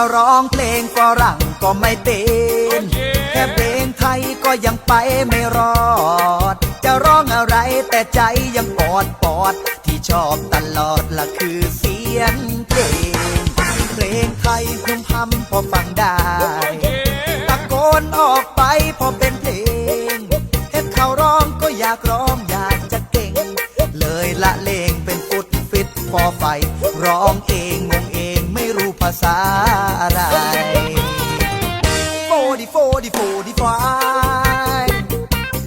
จะร้องเพลงฝรั่งก็ไม่เป็น แค่เพลงไทยก็ยังไปไม่รอด จะร้องอะไรแต่ใจยังปอดปอด ที่ชอบตลอดละคือเสียงเพลง เพลงไทยพึมพำพอฟังได้ ตะโกนออกไปพอเป็นเพลงเห็นเขาร้องก็อยากร้องอยากจะเก่ง เลยละเลงเป็นฟุตฟิตพอไฟร้องเองาษาอะไรโฟดีโฟดีโฟดีไฟ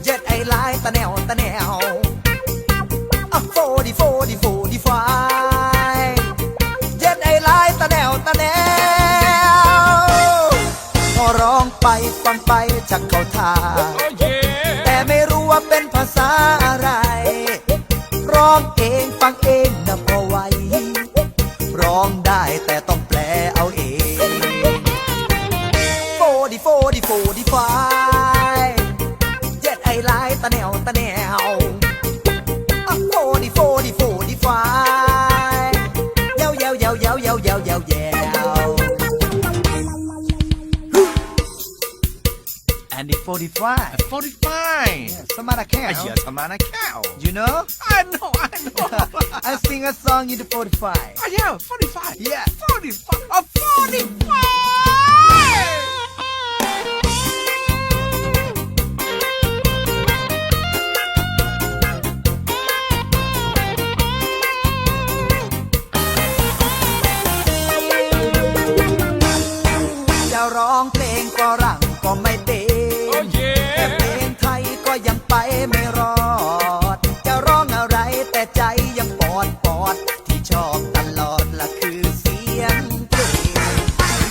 เย็ดไอไลน์ตะแนวตะแนวอะโฟดีโฟดีโฟดีไฟเย็ดไอไลน์ตะแนวตะแนวพอร้องไปฟังไปจักเข้าท่าแต่ไม่รู้ว่าเป็นภาษาอะไร ร้องเองฟังเองนะพอไวร้องได้แต่ต้อง ไฟเจ็ดไอไลน์ตะแนวตะแนวอะโฟดีโฟดีโฟดีไฟเยาเยาเยาเยาเยาเยาเยาเยา and the 45 45. Samara Cow Yes, I'm on a cow. you know I know, I know. I sing a song in the 45 oh, yeah, 45. Yeah. 45. Oh, 45. อด ที่ชอบตลอดละคือเสียงเพลง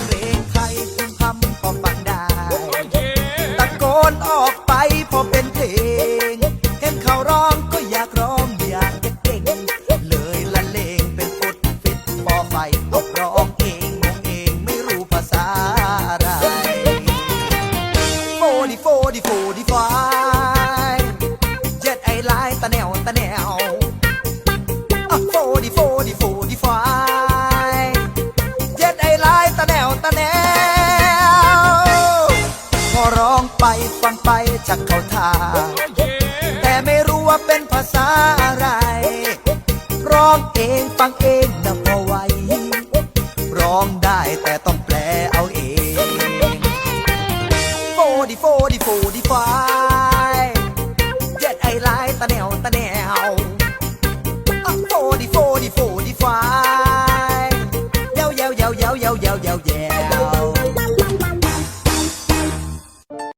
เพลงไทยพึมพำพอฟังได้ ตะโกนออกไปพอเป็นเพลง เห็นเขาร้องก็อยากร้องอยากจะเก่ง เลยละเลงเป็นฟุตฟิตพอไฟออกร้องเองงงเองไม่รู้ภาษาอะไรโฟดีโฟดีโฟดีไฟเฟังไปจักเข้าท่า แต่ไม่รู้ว่าเป็นภาษาอะไร ร้องเองฟังเองนะพอไหวร้องได้แต่ต้องแปลเอาเองโฟดีโฟดีโฟดี้ฟ